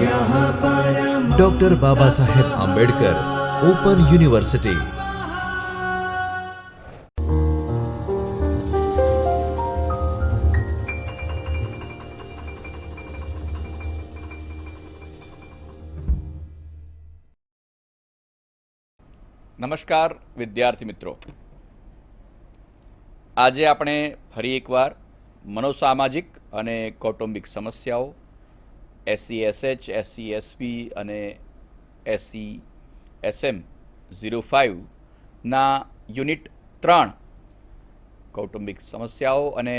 Doctor Baba Saheb Ambedkar open university નમસ્કાર, વિદ્યાર્થી મિત્રો. આજે આપણે ફરી એકવાર મનોસામાજિક અને કૌટુંબિક સમસ્યાઓ એસસી એસએચ એસસી એસપી અને એસસી એસએમ ઝીરો ફાઇવના યુનિટ ત્રણ કૌટુંબિક સમસ્યાઓ અને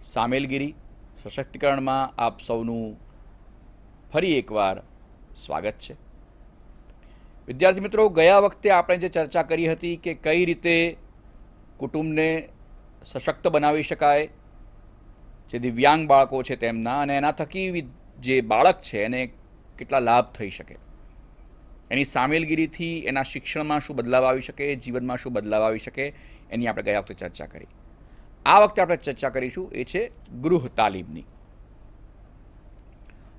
સામેલગીરી સશક્તિકરણમાં આપ સૌનું ફરી એકવાર સ્વાગત છે. વિદ્યાર્થી મિત્રો, ગયા વખતે આપણે જે ચર્ચા કરી હતી કે કઈ રીતે કુટુંબને સશક્ત બનાવી શકાય જે દિવ્યાંગ બાળકો છે તેમના અને એના થકી જે બાળક છે એને કેટલા લાભ થઈ શકે? એની સામેલગીરીથી એના શિક્ષણમાં શું બદલાવ આવી શકે? જીવનમાં શું બદલાવ આવી શકે? એની આપણે ગયા વખતે ચર્ચા કરી. આ વખતે આપણે ચર્ચા કરીશું એ છે ગૃહ તાલીમની.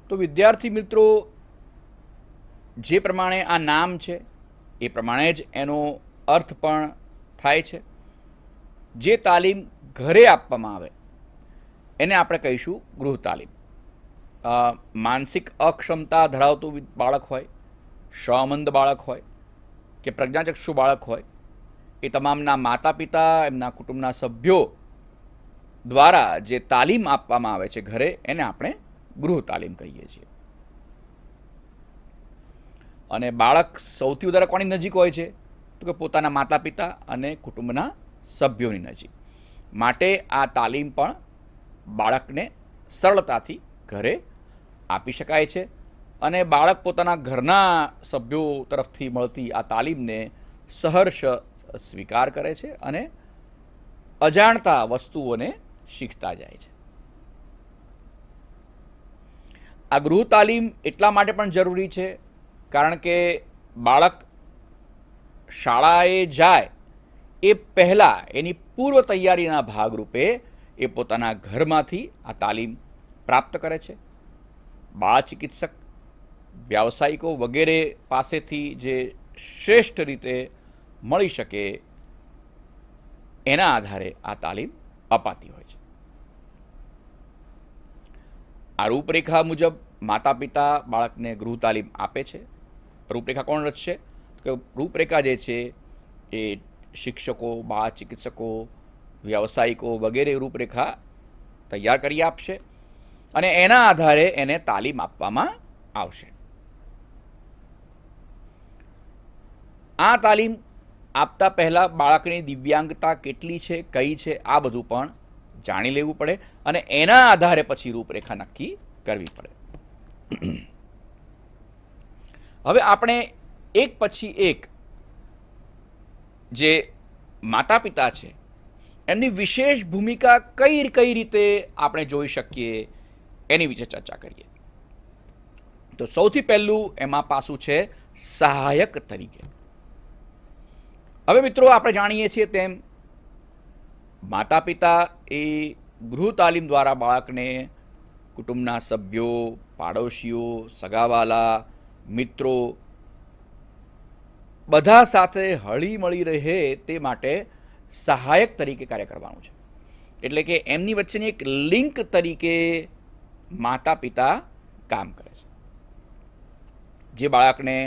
તો વિદ્યાર્થી મિત્રો, જે પ્રમાણે આ નામ છે, એ પ્રમાણે જ એનો અર્થ પણ થાય છે. જે તાલીમ ઘરે આપવામાં આવે, એને આપણે કહીશું ગૃહ તાલીમ. માનસિક અક્ષમતા ધરાવતું બાળક હોય શ્રમંદ બાળક હોય કે પ્રજ્ઞાચક્ષુ બાળક હોય, એ તમામના માતા પિતા એમના કુટુંબના સભ્યો દ્વારા જે તાલીમ આપવામાં આવે છે ઘરે, એને આપણે ગૃહ તાલીમ કહીએ છીએ. અને બાળક સૌથી વધારે કોની નજીક હોય છે? તો કે પોતાના માતા પિતા અને કુટુંબના સભ્યોની નજીક. માટે આ તાલીમ પણ બાળકને સરળતાથી ઘરે આપી શકાય છે અને બાળક પોતાના ઘરના સભ્યો તરફથી મળતી આ તાલીમને સહર્ષ સ્વીકાર કરે છે અને અજાણતા વસ્તુઓને શીખતા જાય છે. આ ગૃહ તાલીમ એટલા માટે પણ જરૂરી છે કારણ કે બાળક શાળાએ જાય એ પહેલાં એની પૂર્વ તૈયારીના ભાગરૂપે એ પોતાના ઘરમાંથી આ તાલીમ પ્રાપ્ત કરે છે. બાળ ચિકિત્સક, વ્યાવસાયિકો વગેરે પાસેથી જે શ્રેષ્ઠ રીતે મળી શકે એના આધારે આ તાલીમ અપાતી હોય છે. આ રૂપરેખા મુજબ માતા પિતા બાળકને ગૃહ તાલીમ આપે છે. રૂપરેખા કોણ રચશે? કે રૂપરેખા જે છે એ શિક્ષકો બાળ ચિકિત્સકો, વ્યાવસાયિકો વગેરે રૂપરેખા તૈયાર કરી આપશે. અને એના આધારે એને તાલીમ આપવામાં આવશે. આ તાલીમ આપતા પહેલાં બાળકની દિવ્યાંગતા કેટલી છે, કઈ છે, આ બધું પણ જાણી લેવું પડે અને એના આધારે પછી રૂપરેખા નક્કી કરવી પડે. હવે આપણે એક પછી એક જે માતા પિતા છે, એમની વિશેષ ભૂમિકા કઈ કઈ રીતે આપણે જોઈ શકીએ? એની વિશે ચર્ચા કરીએ. તો સૌથી પહેલું એમાં પાસું છે સહાયક તરીકે. હવે મિત્રો આપણે જાણીએ છીએ તેમ માતા પિતા એ ગૃહ તાલીમ દ્વારા બાળકને કુટુંબના સભ્યો, પાડોશીઓ, સગાવાલા, મિત્રો બધા સાથે હળી મળી રહે તે માટે સહાયક તરીકે કાર્ય કરવાનું છે. એટલે કે એમની વચ્ચેની એક લિંક તરીકે માતા પિતા કામ કરે છે. જે બાળકને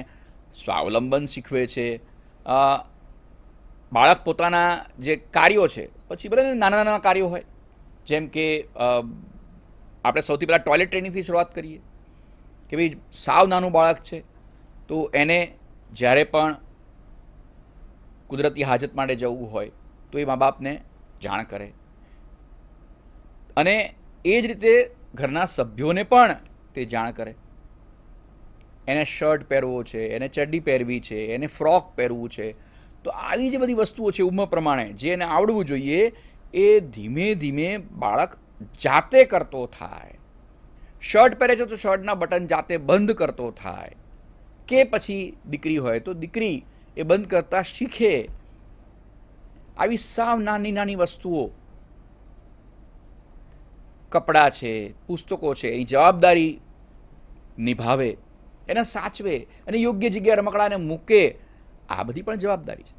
સ્વાવલંબન શીખવે છે બાળક પોતાના જે કાર્યો છે, પછી ભલે નાના નાના કાર્યો હોય. જેમ કે આપણે સૌથી પહેલાં ટોયલેટ ટ્રેનિંગથી શરૂઆત કરીએ. કે ભાઈ સાવ નાનું બાળક છે, તો એને જ્યારે પણ કુદરતી હાજત માટે જવું હોય, તો એ મા બાપને જાણ કરે. અને એ જ રીતે ઘરના સભ્યોને પણ તે જાણ કરે. એને શર્ટ પહેરવો છે, એને ચડ્ડી પહેરવી છે, એને ફ્રોક પહેરવું છે. તો આવી જે બધી વસ્તુઓ છે ઉંમર પ્રમાણે જે એને આવડવું જોઈએ, એ ધીમે ધીમે બાળક જાતે કરતો થાય. શર્ટ પહેરે છે તો શર્ટના બટન જાતે બંધ કરતો થાય. કે પછી દીકરી હોય તો દીકરી એ બંધ કરતાં શીખે. આવી સાવ નાની નાની વસ્તુઓ કપડાં છે, પુસ્તકો છે, એની જવાબદારી નિભાવે, એને સાચવે અને યોગ્ય જગ્યાએ રમકડાને મૂકે, આ બધી પણ જવાબદારી છે.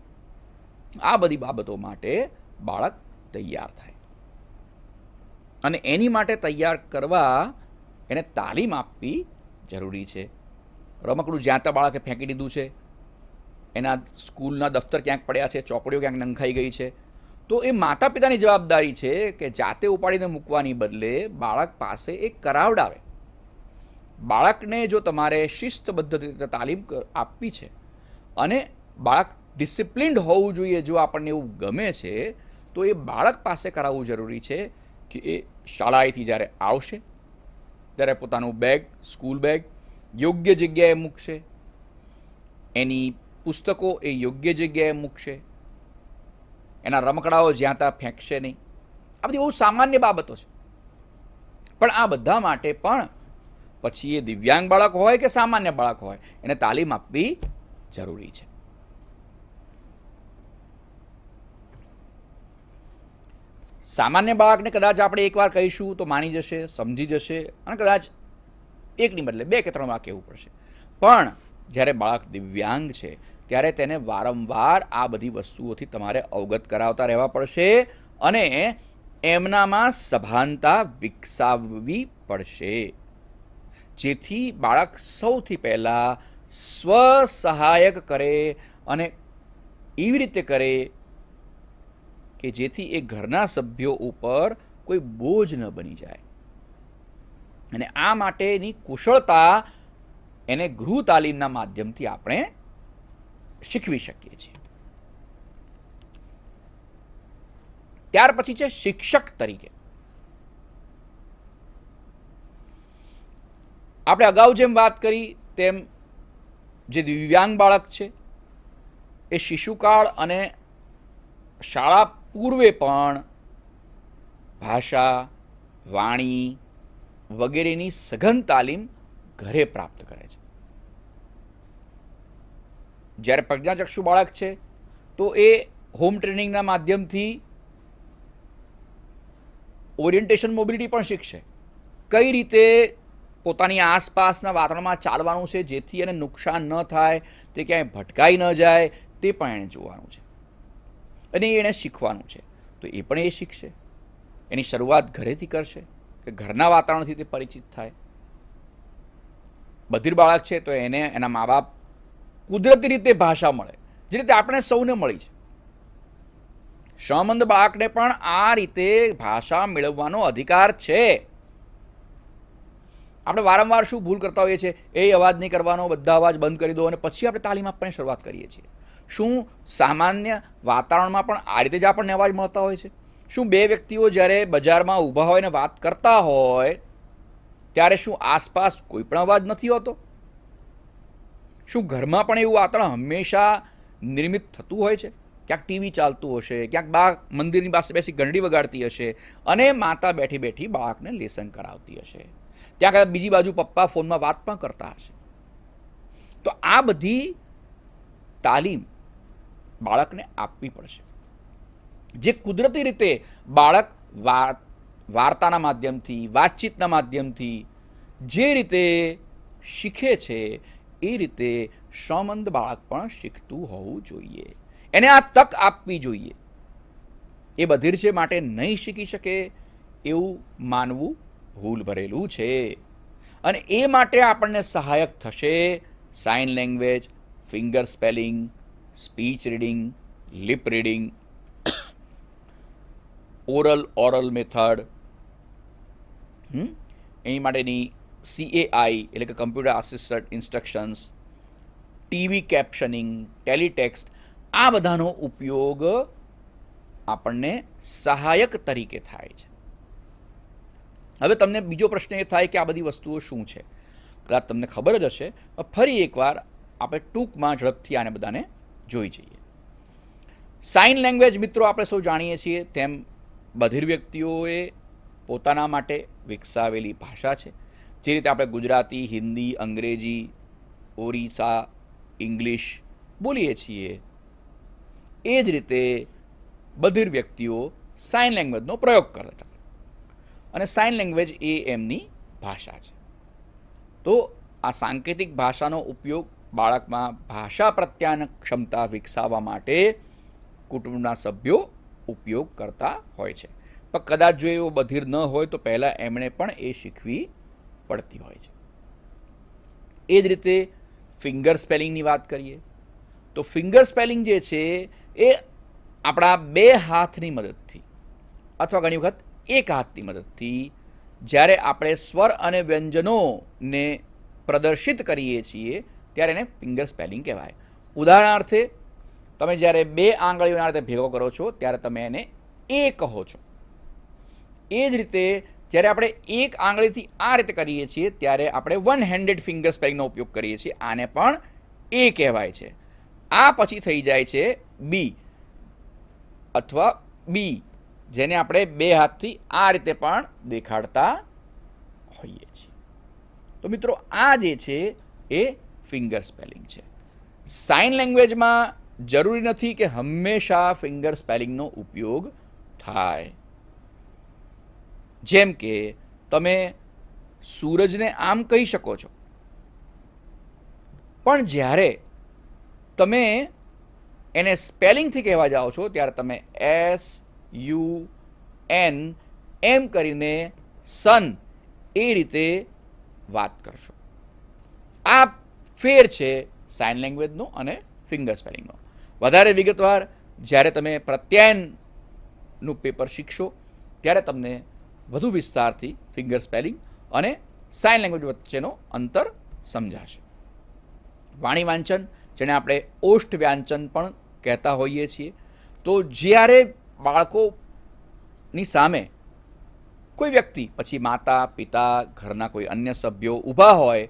આ બધી બાબતો માટે બાળક તૈયાર થાય. અને એની માટે તૈયાર કરવા એને તાલીમ આપવી જરૂરી છે. રમકડું જ્યાં ત્યાં બાળકે ફેંકી દીધું છે, એના સ્કૂલના દફતર ક્યાંક પડ્યા છે, ચોપડીઓ ક્યાંક નંખાઈ ગઈ છે તો એ માતા પિતાની જવાબદારી છે કે જાતે ઉપાડીને મૂકવાની બદલે બાળક પાસે એક કરાવડાવે બાળકને જો તમારે શિસ્તબદ્ધ રીતે તાલીમ આપવી છે અને બાળક ડિસિપ્લિન્ડ હોવું જોઈએ જો આપણને એવું ગમે છે, તો એ બાળક પાસે કરાવવું જરૂરી છે કે એ શાળાએથી જ્યારે આવશે, ત્યારે પોતાનું બેગ, સ્કૂલ બેગ યોગ્ય જગ્યાએ મૂકશે, એની પુસ્તકો એ યોગ્ય જગ્યાએ મૂકશે એના રમકડાઓ જ્યાં ત્યાં ફેંકશે નહીં. આ બધી બહુ સામાન્ય બાબતો છે. પણ આ બધા માટે પણ પછી એ દિવ્યાંગ બાળક હોય કે સામાન્ય બાળક હોય, એને તાલીમ આપવી જરૂરી છે. સામાન્ય બાળકને કદાચ આપણે એકવાર કહીશું તો માની જશે, સમજી જશે અને કદાચ એકની બદલે બે કે ત્રણ વાર કહેવું પડશે. પણ જ્યારે બાળક દિવ્યાંગ છે ત્યારે તેને વારંવાર આ બધી વસ્તુઓથી તમારે અવગત કરાવતા રહેવા પડશે અને એમનામાં સભાનતા વિકસાવવી પડશે. જેથી બાળક સૌથી પહેલાં સ્વ સહાયક કરે અને એવી રીતે કરે કે જેથી એ ઘરના સભ્યો ઉપર કોઈ બોજ ન બની જાય. અને આ માટેની કુશળતા એને ગૃહ તાલીમના માધ્યમથી આપણે શીખવી શકીએ છીએ. ત્યાર પછી છે શિક્ષક તરીકે. આપણે અગાઉ જેમ વાત કરી તેમ જે દિવ્યાંગ બાળક છે, એ શિશુકાળ અને શાળા પૂર્વે પણ ભાષા, વાણી વગેરેની સઘન તાલીમ ઘરે પ્રાપ્ત કરે છે. જ્યારે પ્રજ્ઞાચક્ષુ બાળક છે, તો એ હોમ ટ્રેનિંગના માધ્યમથી ઓરિએન્ટેશન મોબિલિટી પણ શીખશે. કઈ રીતે પોતાની આસપાસના વાતાવરણમાં ચાલવાનું છે, જેથી એને નુકસાન ન થાય, તે ક્યાંય ભટકાઈ ન જાય, તે પણ એણે જોવાનું છે. અને એણે શીખવાનું છે. તો એ પણ એ શીખશે. એની શરૂઆત ઘરેથી કરશે, કે ઘરના વાતાવરણથી તે પરિચિત થાય. બધિર બાળક છે, તો એને એના મા બાપ કુદરતી રીતે ભાષા મળે, જે રીતે આપણે સૌને મળી છે. સમંદ બાળકને પણ આ રીતે ભાષા મેળવવાનો અધિકાર છે. આપણે વારંવાર શું ભૂલ કરતા હોઈએ છીએ? એ અવાજ નહીં કરવાનો, બધા અવાજ બંધ કરી દો અને પછી આપણે તાલીમ આપવાની શરૂઆત કરીએ છીએ. શું સામાન્ય વાતાવરણમાં પણ આ રીતે જ આપણને અવાજ મળતા હોય છે? શું બે વ્યક્તિઓ જ્યારે બજારમાં ઊભા હોય ને વાત કરતા હોય, ત્યારે શું આસપાસ કોઈ પણ અવાજ નથી હોતો? શું ઘરમાં પણ એવું વાતાવરણ હંમેશા નિર્મિત થતું હોય છે? ક્યાંક ટીવી ચાલતું હશે, ક્યાંક બા મંદિરની પાસે બેસી ઘંટડી વગાડતી હશે અને માતા બેઠી બેઠી બાળકને લેસન કરાવતી હશે. ત્યાં કદાચ બીજી બાજુ પપ્પા ફોનમાં વાત પણ કરતા હશે. તો આ બધી તાલીમ બાળકને આપવી પડશે. જે કુદરતી રીતે બાળક વાર્તાના માધ્યમથી, વાતચીતના માધ્યમથી જે રીતે શીખે છે એ રીતે સમંદ બાળક પણ શીખતું હોવું જોઈએ. એને આ તક આપવી જોઈએ. એ બધિર છે માટે નહીં શીખી શકે એવું માનવું ભૂલ ભરેલું છે. અને એ માટે આપણને સહાયક થશે sign language, finger spelling, speech reading, lip reading, oral oral method એની માટેની સીએઆઈ એટલે કે computer assisted instructions TV captioning teletext આ બધાનો ઉપયોગ આપણને સહાયક તરીકે થાય છે. હવે તમને બીજો પ્રશ્ન એ થાય કે આ બધી વસ્તુઓ શું છે? કદાચ તમને ખબર જ હશે ફરી એકવાર આપણે ટૂંકમાં ઝડપથી આને બધાને જોઈ જઈએ. સાઇન લેંગ્વેજ મિત્રો આપણે સૌ જાણીએ છીએ, તેમ બધિર વ્યક્તિઓએ પોતાના માટે વિકસાવેલી ભાષા છે. જે રીતે આપણે ગુજરાતી, હિન્દી, અંગ્રેજી ઓરિસ્સા ઇંગ્લિશ બોલીએ છીએ, એ જ રીતે બધી વ્યક્તિઓ સાઇન લેંગ્વેજનો પ્રયોગ કરે છે. અને સાઇન લેંગ્વેજ એ એમની ભાષા છે. તો આ સાંકેતિક ભાષાનો ઉપયોગ બાળકમાં ભાષા પ્રત્યાન ક્ષમતા વિકસાવવા માટે કુટુંબના સભ્યો ઉપયોગ કરતા હોય છે. પણ કદાચ જો એવો બધિર ન હોય તો પહેલાં એમણે પણ એ શીખવી પડતી હોય છે. એ જ રીતે ફિંગર સ્પેલિંગની વાત કરીએ, તો ફિંગર સ્પેલિંગ જે છે, એ આપણા બે હાથની મદદથી અથવા ઘણી વખત એક હાથની મદદથી જ્યારે આપણે સ્વર અને વ્યંજનોને પ્રદર્શિત કરીએ છીએ, ત્યારે એને ફિંગર સ્પેલિંગ કહેવાય. ઉદાહરણાર્થે, તમે જ્યારે બે આંગળીઓના રીતે ભેગો કરો છો, ત્યારે તમે એને એ કહો છો. એ જ રીતે જ્યારે આપણે એક આંગળીથી આ રીતે કરીએ છીએ, ત્યારે આપણે વન હેન્ડેડ ફિંગર સ્પેલિંગનો ઉપયોગ કરીએ છીએ. આને પણ એ કહેવાય છે. આ પછી થઈ જાય છે બી અથવા બી જેને આપણે બે હાથથી આ રીતે પણ દેખાડતા હોઈએ છીએ. તો મિત્રો, આ જે છે એ ફિંગર સ્પેલિંગ છે. સાઇન લેંગ્વેજમાં જરૂરી નથી કે હંમેશા ફિંગર સ્પેલિંગનો ઉપયોગ થાય. જેમ કે તમે સૂરજને આમ કહી શકો છો. પણ જ્યારે તમે એને સ્પેલિંગથી કહેવા જાઓ છો, ત્યારે તમે એસ, યુ, એન, એમ કરીને સન એ રીતે વાત કરશો. આ ફેર છે સાઇન લેંગ્વેજનો અને ફિંગર સ્પેલિંગનો. વધારે વિગતવાર, જ્યારે તમે પ્રત્યાયનનું પેપર શીખશો, ત્યારે તમને વધુ વિસ્તારથી ફિંગર સ્પેલિંગ અને સાઇન લેંગ્વેજ વચ્ચેનો અંતર સમજાશે. વાણી વાંચન, જેને આપણે ઓષ્ઠ વાંચન પણ કહેતા હોઈએ છીએ, તો જ્યારે બાળકોની સામે કોઈ વ્યક્તિ, પછી માતા, પિતા, ઘરના કોઈ અન્ય સભ્યો ઊભા હોય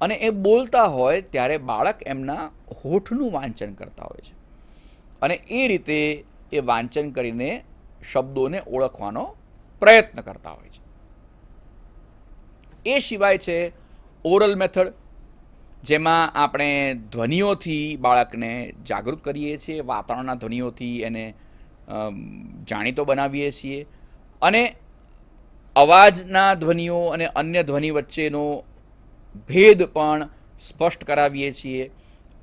અને એ બોલતા હોય, ત્યારે બાળક એમના હોઠનું વાંચન કરતા હોય છે. અને એ રીતે એ વાંચન કરીને શબ્દોને ઓળખવાનો પ્રયત્ન કરતા હોય છે. એ સિવાય છે ઓરલ મેથડ, જેમાં આપણે ધ્વનિઓથી બાળકને જાગૃત કરીએ છીએ, વાતાવરણના ધ્વનિઓથી એને જાણીતો બનાવીએ છીએ અને અવાજના ધ્વનિઓ અને અન્ય ધ્વનિ વચ્ચેનો ભેદ પણ સ્પષ્ટ કરાવીએ છીએ,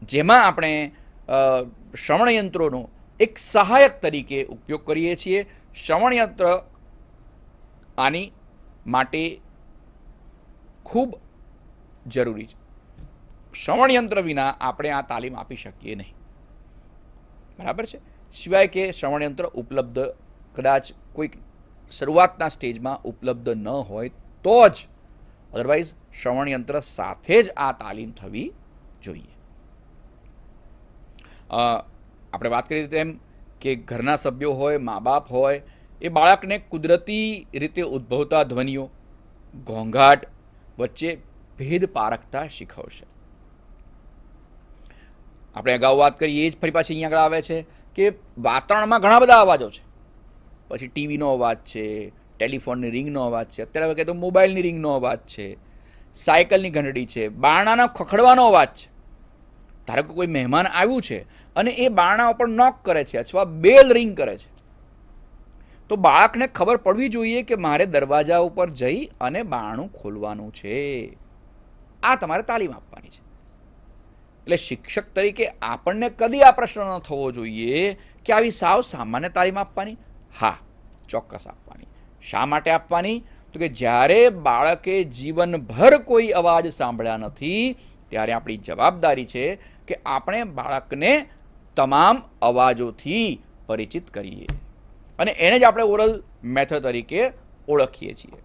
જેમાં આપણે શ્રવણયંત્રોનો એક સહાયક તરીકે ઉપયોગ કરીએ છીએ. શ્રવણયંત્ર આની માટે ખૂબ જરૂરી છે. શ્રવણયંત્ર વિના આપણે આ તાલીમ આપી શકીએ નહીં. બરાબર છે? સિવાય કે શ્રવણયંત્ર ઉપલબ્ધ કદાચ કોઈક શરૂઆતના સ્ટેજમાં ઉપલબ્ધ ન હોય તો જ અદરવાઇઝ શ્રવણયંત્ર સાથે જ આ તાલીમ થવી જોઈએ. આપણે વાત કરી તેમ કે ઘરના સભ્યો હોય, મા બાપ હોય એ બાળકને કુદરતી રીતે ઉદ્ભવતા ધ્વનિઓ, ઘોંઘાટ વચ્ચે ભેદ પારખતા શીખવશે. આપણે અગાઉ વાત કરી, એ જ ફરી પાછી અહીંયા આગળ આવે છે કે વાતાવરણમાં ઘણા બધા અવાજો છે. પછી ટીવીનો અવાજ છે, ટેલિફોનની રિંગનો અવાજ છે, અત્યારે કહે તો મોબાઈલની રિંગનો અવાજ છે, સાયકલની ઘંટડી છે, બારણાના ખખડવાનો અવાજ છે. ધારો કે કોઈ મહેમાન આવ્યું છે અને એ બારણા ઉપર નોક કરે છે અથવા બેલ રિંગ કરે છે. તો બાળકને ખબર પડવી જોઈએ કે મારે દરવાજા ઉપર જઈ અને બાણું ખોલવાનું છે. આ તમારે તાલીમ આપવાની છે. એટલે શિક્ષક તરીકે આપણને કદી આ પ્રશ્ન ન થવો જોઈએ કે આવી સાવ સામાન્ય તાલીમ આપવાની? હા, ચોક્કસ આપવાની. શા માટે આપવાની? તો કે જ્યારે બાળકે જીવનભર કોઈ અવાજ સાંભળ્યા નથી, ત્યારે આપણી જવાબદારી છે કે આપણે બાળકને તમામ અવાજોથી પરિચિત કરીએ. અને એને જ આપણે ઓરલ મેથડ તરીકે ઓળખીએ છીએ.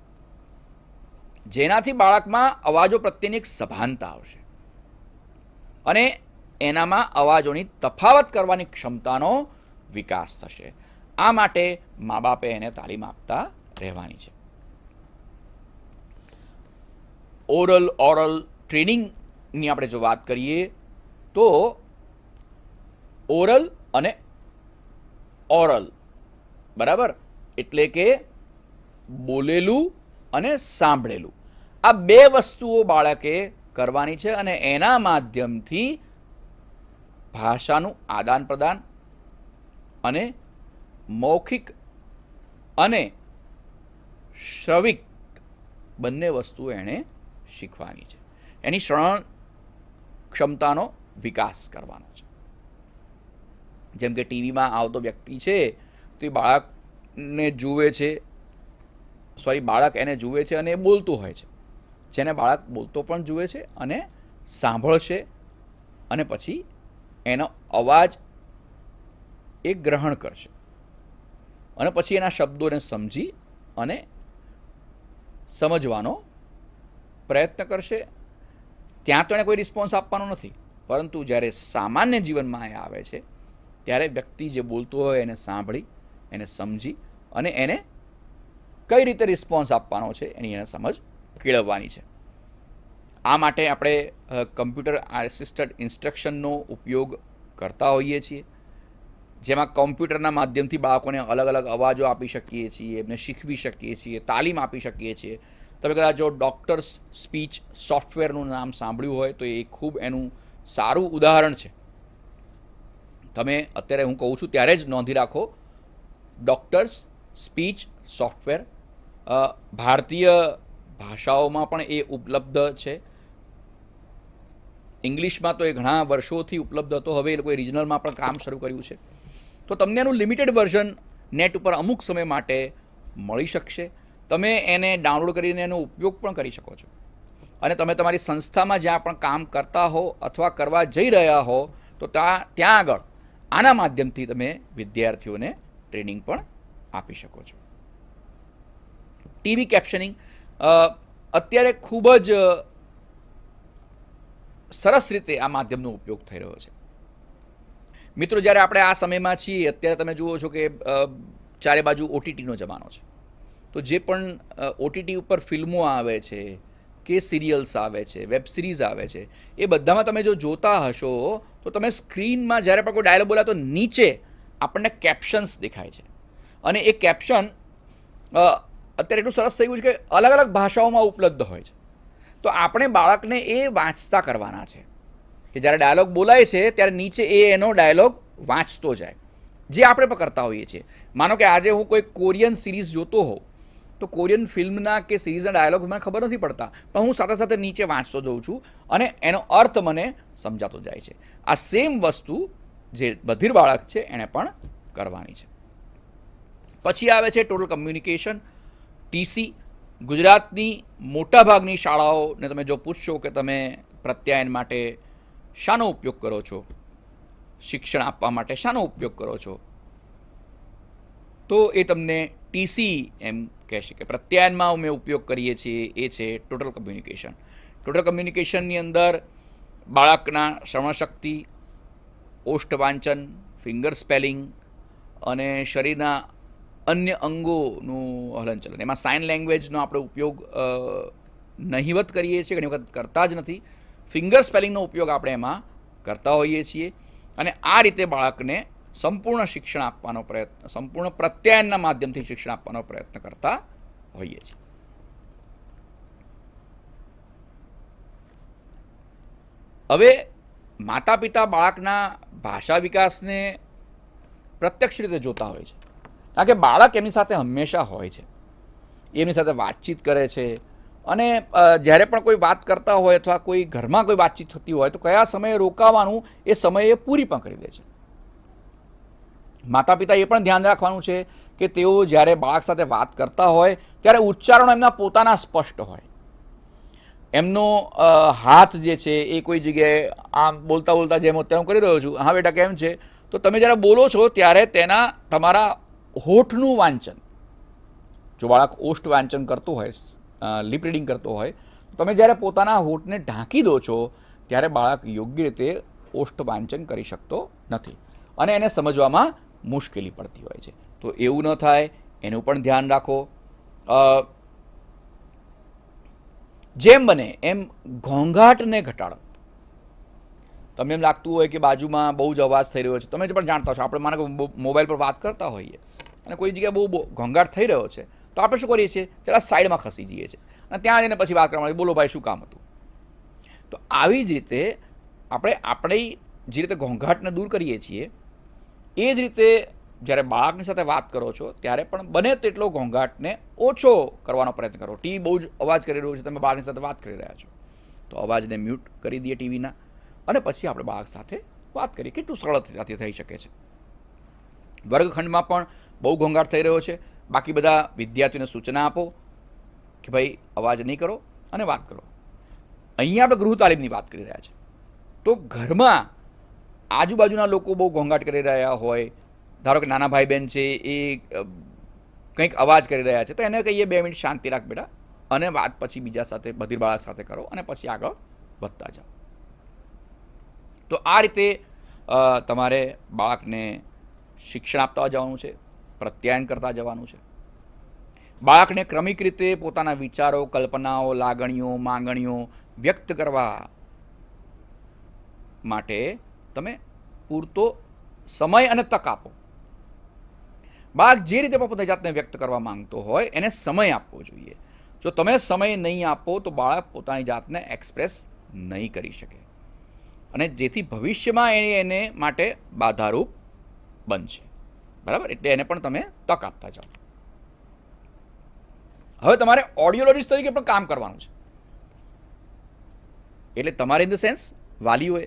જેનાથી બાળકમાં અવાજો પ્રત્યેની એક સભાનતા આવશે. અને એનામાં અવાજોની તફાવત કરવાની ક્ષમતાનો વિકાસ થશે. આ માટે મા બાપે એને તાલીમ આપતા રહેવાની છે. ઓરલ ઓરલ ટ્રેનિંગની આપણે જો વાત કરીએ, તો ઓરલ અને ઓરલ બરાબર? એટલે કે બોલેલું અને સાંભળેલું. આ બે વસ્તુઓ બાળકે કરવાની છે અને એના માધ્યમથી ભાષાનું આદાન પ્રદાન અને મૌખિક અને શ્રવિક બંને વસ્તુઓ એણે શીખવાની છે. એની શ્રવણ ક્ષમતાનો વિકાસ કરવાનો છે. જેમ કે ટીવીમાં આવતો વ્યક્તિ છે તો બાળકને જુએ છે. સોરી બાળક એને જુએ છે અને એ બોલતું હોય છે. જેને બાળક બોલતો પણ જુએ છે અને સાંભળશે અને પછી એનો અવાજ એ ગ્રહણ કરશે. અને પછી એના શબ્દોને સમજી અને સમજવાનો પ્રયત્ન કરશે. ત્યાં તો એને કોઈ રિસ્પોન્સ આપવાનો નથી. પરંતુ જ્યારે સામાન્ય જીવનમાં એ આવે છે, ત્યારે વ્યક્તિ જે બોલતો હોય એને સાંભળી એને સમજી અને એને કઈ રીતે રિસ્પોન્સ આપવાનો છે એની એને સમજ કેળવવાની છે. આ માટે આપણે કમ્પ્યુટર આસિસ્ટેડ ઇન્સ્ટ્રક્શનનો ઉપયોગ કરતા હોઈએ છીએ. જેમાં કોમ્પ્યુટરના માધ્યમથી બાળકોને અલગ અલગ અવાજો આપી શકીએ છીએ, એમને શીખવી શકીએ છીએ, તાલીમ આપી શકીએ છીએ. તમે કદાચ જો ડૉક્ટર્સ સ્પીચ સોફ્ટવેરનું નામ સાંભળ્યું હોય તો એ ખૂબ એનું સારું ઉદાહરણ છે. તમે, અત્યારે હું કહું છું, ત્યારે જ નોંધી રાખો ડૉક્ટર્સ, સ્પીચ, સોફ્ટવેર ભારતીય ભાષાઓમાં પણ એ ઉપલબ્ધ છે. ઇંગ્લિશમાં તો એ ઘણા વર્ષોથી ઉપલબ્ધ હતો. હવે એ લોકોએ રિજનલમાં પણ કામ શરૂ કર્યું છે. તો તમને એનું લિમિટેડ વર્ઝન નેટ ઉપર અમુક સમય માટે મળી શકશે. તમે એને ડાઉનલોડ કરીને એનો ઉપયોગ પણ કરી શકો છો. અને તમે તમારી સંસ્થામાં જ્યાં પણ કામ કરતા હો અથવા કરવા જઈ રહ્યા હો, તો ત્યાં ત્યાં આગળ આના માધ્યમથી તમે વિદ્યાર્થીઓને ટ્રેનિંગ પણ આપી શકો છો. ટીવી કેપ્શનિંગ અત્યારે ખૂબ જ સરસ રીતે આ માધ્યમનો ઉપયોગ થઈ રહ્યો છે. મિત્રો, જ્યારે આપણે આ સમયમાં છીએ, અત્યારે તમે જુઓ છો કે ચારે બાજુ ઓટીટીનો જમાનો છે. તો જે પણ ઓટીટી ઉપર ફિલ્મો આવે છે, કે સિરિયલ્સ આવે છે, વેબ સિરીઝ આવે છે, એ બધામાં તમે જો જોતા હશો, તો તમે સ્ક્રીનમાં જ્યારે પણ કોઈ ડાયલોગ બોલા તો નીચે આપણને કેપ્શન્સ દેખાય છે. અને એ કેપ્શન અત્યારે એટલું સરસ થઈ ગયું છે કે અલગ અલગ ભાષાઓમાં ઉપલબ્ધ હોય છે. તો આપણે બાળકને એ વાંચતા કરવાના છે. કે જ્યારે ડાયલોગ બોલાય છે, ત્યારે નીચે એ એનો ડાયલોગ વાંચતો જાય. જે આપણે પણ કરતા હોઈએ છીએ. માનો કે આજે હું કોઈ કોરિયન સિરીઝ જોતો હોઉં, તો કોરિયન ફિલ્મના કે સિરીઝના ડાયલોગ મને ખબર નથી પડતા. પણ હું સાથે સાથે નીચે વાંચતો જઉં છું અને એનો અર્થ મને સમજાતો જાય છે. આ સેમ વસ્તુ જે બધીર બાળક છે, એણે પણ કરવાની છે. પછી આવે છે ટોટલ કમ્યુનિકેશન ટીસી ગુજરાતની મોટાભાગની શાળાઓને તમે જો પૂછશો કે તમે પ્રત્યાયન માટે શાનો ઉપયોગ કરો છો? શિક્ષણ આપવા માટે શાનો ઉપયોગ કરો છો? તો એ તમને ટીસી એમ કહેશે કે પ્રત્યાયનમાં અમે ઉપયોગ કરીએ છીએ, એ છે ટોટલ કમ્યુનિકેશન ટોટલ કમ્યુનિકેશનની અંદર બાળકના શ્રવણશક્તિ ઓષ્ઠ વાંચન ફિંગર સ્પેલિંગ અને શરીરના અન્ય અંગોનું હલનચલન એમાં સાઇન લેંગ્વેજનો આપણે ઉપયોગ નહિવત કરીએ છીએ, ઘણી વખત કરતા જ નથી. ફિંગર સ્પેલિંગનો ઉપયોગ આપણે એમાં કરતા હોઈએ છીએ અને આ રીતે બાળકને સંપૂર્ણ શિક્ષણ આપવાનો પ્રયત્ન, સંપૂર્ણ પ્રત્યાયનના માધ્યમથી શિક્ષણ આપવાનો પ્રયત્ન કરતા હોઈએ છીએ. હવે માતા પિતા બાળકના ભાષા વિકાસને પ્રત્યક્ષ રીતે જોતા હોય છે. કારણ કે બાળક એમની સાથે હંમેશા હોય છે. એમની સાથે વાતચીત કરે છે. અને જ્યારે પણ કોઈ વાત કરતા હોય અથવા કોઈ ઘરમાં કોઈ વાતચીત થતી હોય તો કયા સમયે રોકાવાનું એ સમયે પૂરી પણ કરી દે છે. માતા પિતા એ પણ ધ્યાન રાખવાનું છે કે તેઓ જ્યારે બાળક સાથે વાત કરતા હોય, ત્યારે ઉચ્ચારણ એમના પોતાના સ્પષ્ટ હોય. એમનો હાથ જે છે એ કોઈ જગ્યાએ આમ બોલતા બોલતા જેમ અત્યારે હું કરી રહ્યો છું. હા, બેટા, કેમ છે? તો તમે જ્યારે બોલો છો ત્યારે તેના, તમારા હોઠનું વાંચન, જો બાળક ઓષ્ટ વાંચન કરતું હોય લિપ રીડિંગ કરતો હોય તમે જ્યારે પોતાના હોઠને ઢાંકી દો છો, ત્યારે બાળક યોગ્ય રીતે ઓષ્ટ વાંચન કરી શકતો નથી. અને એને સમજવામાં મુશ્કેલી પડતી હોય છે. તો એવું ન થાય, એનું પણ ધ્યાન રાખો. જેમ બને એમ ઘોંઘાટને ઘટાડો. તમને એમ લાગતું હોય કે બાજુમાં બહુ જ અવાજ થઈ રહ્યો છે તમે જે પણ જાણતા છો આપણે માનો મોબાઈલ પર વાત કરતા હોઈએ અને કોઈ જગ્યાએ બહુ ઘોંઘાટ થઈ રહ્યો છે તો આપણે શું કરીએ છીએ? જરા સાઈડમાં ખસી જઈએ છીએ અને ત્યાં જઈને પછી વાત કરવા માંડીએ, બોલો ભાઈ શું કામ હતું? તો આવી જ રીતે આપણે આપણી જે રીતે ઘોંઘાટને દૂર કરીએ છીએ એ જ રીતે જ્યારે બાળકની સાથે વાત કરો છો, ત્યારે પણ બને તેટલો ઘોંઘાટને ઓછો કરવાનો પ્રયત્ન કરો. ટીવી બહુ જ અવાજ કરી રહ્યું છે, તમે બાળકની સાથે વાત કરી રહ્યા છો. તો અવાજને મ્યુટ કરી દઈએ ટીવીના. અને પછી આપણે બાળક સાથે વાત કરીએ, કેટલું સરળતાથી થઈ શકે છે. વર્ગખંડમાં પણ બહુ ઘોંઘાટ થઈ રહ્યો છે. બાકી બધા વિદ્યાર્થીઓને સૂચના આપો કે ભાઈ, અવાજ નહીં કરો અને વાત કરો. અહીંયા આપણે ગૃહ તાલીમની વાત કરી રહ્યા છે. તો ઘરમાં આજુબાજુના લોકો બહુ ઘોંઘાટ કરી રહ્યા હોય ધારો કે નાના ભાઈ બહેન છે, એ કંઈક અવાજ કરી રહ્યા છે, તો એને કહીએ બે મિનિટ શાંતિ રાખ બેટા અને વાત પછી બીજા સાથે બધી બાળક સાથે કરો અને પછી આગળ વધતા જાઓ. તો આ રીતે તમારે બાળકને શિક્ષણ આપતા જવાનું છે, પ્રત્યાયન કરતા જવાનું છે. બાળકને ક્રમિક રીતે પોતાના વિચારો, કલ્પનાઓ, લાગણીઓ, માંગણીઓ વ્યક્ત કરવા માટે તમે પૂરતો સમય અને તક આપો. બાળક જે રીતે પણ પોતાની જાતને વ્યક્ત કરવા માંગતો હોય, એને સમય આપવો જોઈએ. જો તમે સમય નહીં આપો, તો બાળક પોતાની જાતને એક્સપ્રેસ નહીં કરી શકે. અને જેથી ભવિષ્યમાં એ એને માટે બાધારૂપ બનશે. બરાબર? એટલે એને પણ તમે તક આપતા જાઓ. હવે તમારે ઓડિયોલોજીસ્ટ તરીકે પણ કામ કરવાનું છે. એટલે તમારે ઇન ધ સેન્સ વાલીઓએ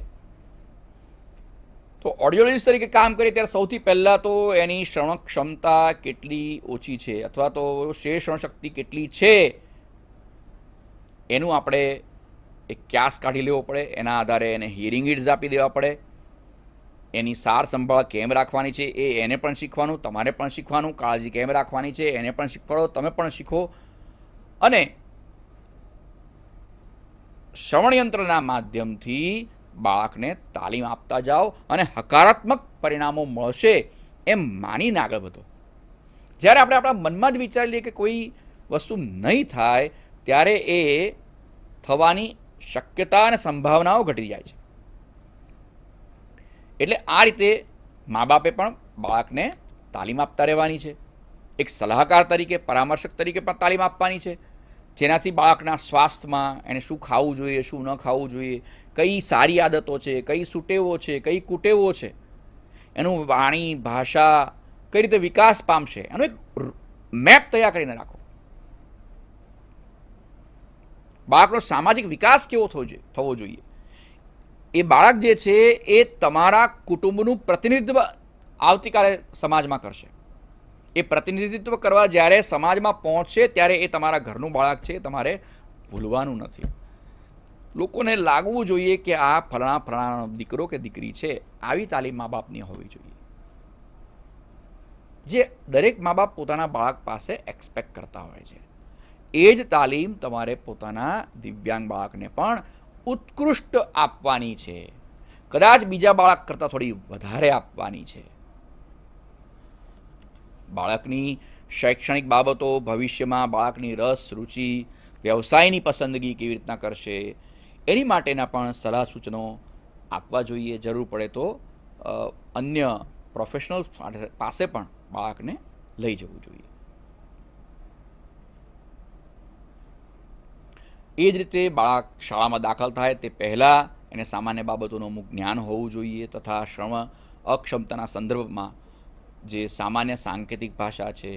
તો ઓડિયોલોજીસ્ટ તરીકે કામ કરીએ ત્યારે સૌથી પહેલાં તો એની શ્રવણ ક્ષમતા કેટલી ઓછી છે અથવા તો શેષ શ્રવણ શક્તિ કેટલી છે એનું આપણે એક ક્યાસ કાઢી લેવો પડે. એના આધારે એને હિયરિંગ ઇડ્સ આપી દેવા પડે. એની સાર સંભાળ કેમ રાખવાની છે એ એને પણ શીખવાનું, તમારે પણ શીખવાનું, કાળજી કેમ રાખવાની છે એને પણ શીખવાડો, તમે પણ શીખો. અને શ્રવણયંત્રના માધ્યમથી બાળકને તાલીમ આપતા જાઓ અને હકારાત્મક પરિણામો મળશે એમ માનીને આગળ વધો. જ્યારે આપણે આપણા મનમાં જ વિચારી લઈએ કે કોઈ વસ્તુ નહીં થાય, ત્યારે એ થવાની શક્યતા અને સંભાવનાઓ ઘટી જાય છે. એટલે આ રીતે મા બાપે પણ બાળકને તાલીમ આપતા રહેવાની છે. એક સલાહકાર તરીકે, પરામર્શક તરીકે પણ તાલીમ આપવાની છે. જેનાથી બાળકના સ્વાસ્થ્યમાં એને શું ખાવું જોઈએ, શું ન ખાવું જોઈએ, કઈ સારી આદતો છે, કઈ સુટેવો છે, કઈ કુટેવો છે, એનું વાણી, ભાષા કઈ રીતે વિકાસ પામશે, એનો એક મેપ તૈયાર કરીને રાખો. બાળકનો સામાજિક વિકાસ કેવો થવો જોઈએ થવો જોઈએ? એ બાળક જે છે એ તમારા કુટુંબનું પ્રતિનિધિત્વ આવતીકાલે સમાજમાં કરશે. એ પ્રતિનિધિત્વ કરવા જ્યારે સમાજમાં પહોંચશે, ત્યારે એ તમારા ઘરનું બાળક છે તમારે ભૂલવાનું નથી. લોકોને લાગવું જોઈએ કે આ ફલાણા ફલાણાનો દીકરો કે દીકરી છે, આવી તાલીમ મા બાપની હોવી જોઈએ. જે દરેક મા બાપ પોતાના બાળક પાસે એક્સપેક્ટ કરતા હોય છે. એ જ તાલીમ તમારે પોતાના દિવ્યાંગ બાળકને પણ ઉત્કૃષ્ટ આપવાની છે. કદાચ બીજા બાળક કરતાં થોડી વધારે આપવાની છે. બાળકની શૈક્ષણિક બાબતો, ભવિષ્યમાં બાળકની રસ, રુચિ, વ્યવસાયની પસંદગી કેવી રીતના કરશે, એની માટેના પણ સલાહ સૂચનો આપવા જોઈએ. જરૂર પડે તો અન્ય પ્રોફેશનલ પાસે પણ બાળકને લઈ જવું જોઈએ. એ જ રીતે બાળક શાળામાં દાખલ થાય તે પહેલાં એને સામાન્ય બાબતોનું અમુક જ્ઞાન હોવું જોઈએ તથા શ્રવણ અક્ષમતાના સંદર્ભમાં જે સામાન્ય સાંકેતિક ભાષા છે,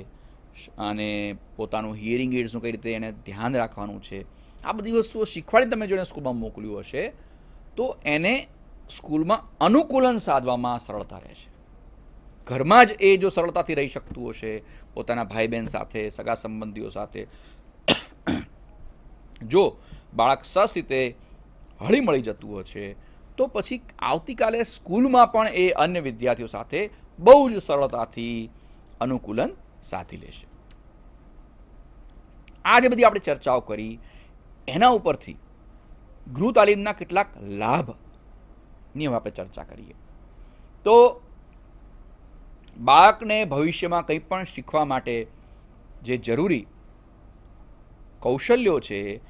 અને પોતાનું હિયરિંગ એડ્સનું કઈ રીતે એને ધ્યાન રાખવાનું છે, આ બધી વસ્તુઓ શીખવાડી તમે જો સ્કૂલમાં મોકલ્યું હશે, તો એને સ્કૂલમાં અનુકૂલન સાધવામાં સરળતા રહેશે ઘરમાં જ એ જો સરળતાથી રહી શકતું હશે, પોતાના ભાઈ બહેન સાથે, સગા સંબંધીઓ સાથે, જો બાળક સસ રીતે હળી મળી જતું હશે, તો પછી આવતીકાલે સ્કૂલમાં પણ એ અન્ય વિદ્યાર્થીઓ સાથે બહુ જ સરળતાથી અનુકૂલન સાધી લેશે. આ જે બધી આપણે ચર્ચાઓ કરી, એના ઉપરથી ગૃહ તાલીમના કેટલાક લાભની આપણે ચર્ચા કરીએ. તો બાળકને ભવિષ્યમાં કંઈ પણ શીખવા માટે જે જરૂરી કૌશલ્યો છે,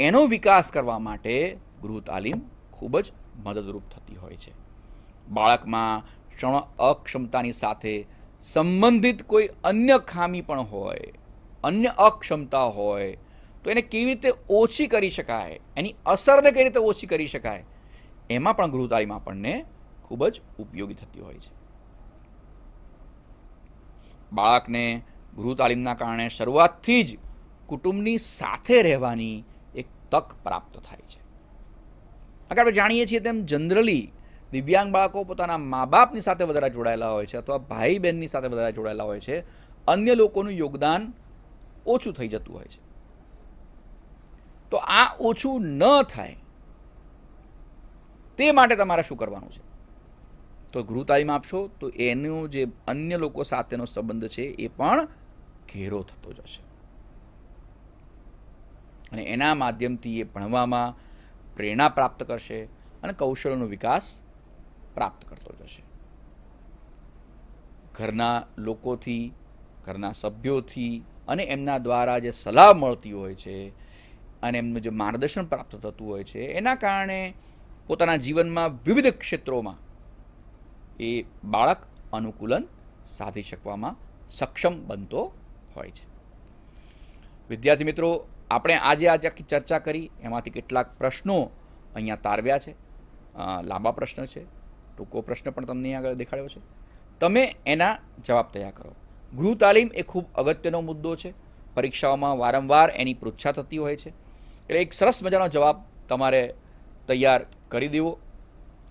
એનો વિકાસ કરવા માટે ગૃહ તાલીમ ખૂબ જ મદદરૂપ થતી હોય છે. બાળકમાં શ્રવણ અક્ષમતાની સાથે સંબંધિત કોઈ અન્ય ખામી પણ હોય, અન્ય અક્ષમતા હોય, તો એને કેવી રીતે ઓછી કરી શકાય, એની અસરને કઈ રીતે ઓછી કરી શકાય, એમાં પણ ગૃહ તાલીમ આપણને ખૂબ જ ઉપયોગી થતી હોય છે. બાળકને ગૃહ તાલીમના કારણે શરૂઆતથી જ કુટુંબની સાથે રહેવાની એક તક પ્રાપ્ત થાય છે. આગળ આપણે જાણીએ છીએ તેમ જનરલી દિવ્યાંગ બાળકો પોતાના મા બાપની સાથે વધારે જોડાયેલા હોય છે અથવા ભાઈ બહેનની સાથે વધારે જોડાયેલા હોય છે, અન્ય લોકોનું યોગદાન ઓછું થઈ જતું હોય છે. તો આ ઓછું ન થાય, તે માટે તમારે શું કરવાનું છે? તો ગૃહ તાલીમ આપશો, તો એનો જે અન્ય લોકો સાથેનો સંબંધ છે એ પણ ઘેરો થતો જશે. અને એના માધ્યમથી એ ભણવામાં પ્રેરણા પ્રાપ્ત કરશે અને કૌશલ્યનો વિકાસ પ્રાપ્ત કરતો જશે. ઘરના લોકોથી, ઘરના સભ્યોથી અને એમના દ્વારા જે સલાહ મળતી હોય છે અને એમનું જે માર્ગદર્શન પ્રાપ્ત થતું હોય છે, એના કારણે પોતાના જીવનમાં વિવિધ ક્ષેત્રોમાં એ બાળક અનુકૂલન સાધી શકવામાં સક્ષમ બનતો હોય છે. વિદ્યાર્થી મિત્રો, આપણે આજે આજે ચર્ચા કરી, એમાંથી કેટલાક પ્રશ્નો અહીંયા તારવ્યા છે. લાંબા પ્રશ્ન છે. ટૂંકો પ્રશ્ન પણ તમને આગળ દેખાડ્યો છે. તમે એના જવાબ તૈયાર કરો. ગૃહ તાલીમ એ ખૂબ અગત્યનો મુદ્દો છે. પરીક્ષાઓમાં વારંવાર એની પૃચ્છા થતી હોય છે. એટલે એક સરસ મજાનો જવાબ તમારે તૈયાર કરી દેવો.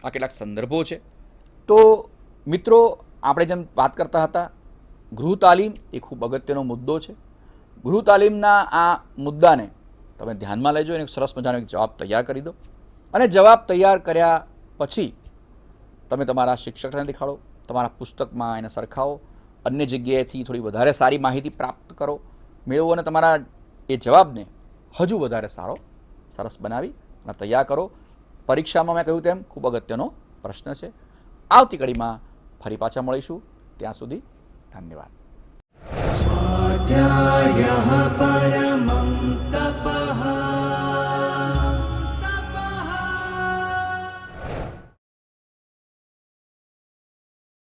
આ કેટલાક સંદર્ભો છે. તો મિત્રો, આપણે જેમ વાત કરતા હતા, ગૃહ તાલીમ એ ખૂબ અગત્યનો મુદ્દો છે. ગૃહ તાલીમના આ મુદ્દાને તમે ધ્યાનમાં લેજો અને સરસ મજાનો એક જવાબ તૈયાર કરી દો. અને જવાબ તૈયાર કર્યા પછી તમે તમારા શિક્ષકને દેખાડો, તમારા પુસ્તકમાં એને સરખાવો, અન્ય જગ્યાએથી થોડી વધારે સારી માહિતી પ્રાપ્ત કરો, મેળવો અને તમારા એ જવાબને હજુ વધારે સારો, સરસ બનાવી અને તૈયાર કરો. પરીક્ષામાં મેં કહ્યું તેમ, ખૂબ અગત્યનો પ્રશ્ન છે. આવતી કડીમાં ફરી પાછા મળીશું. ત્યાં સુધી ધન્યવાદ. સ્વાધ્યાય તપ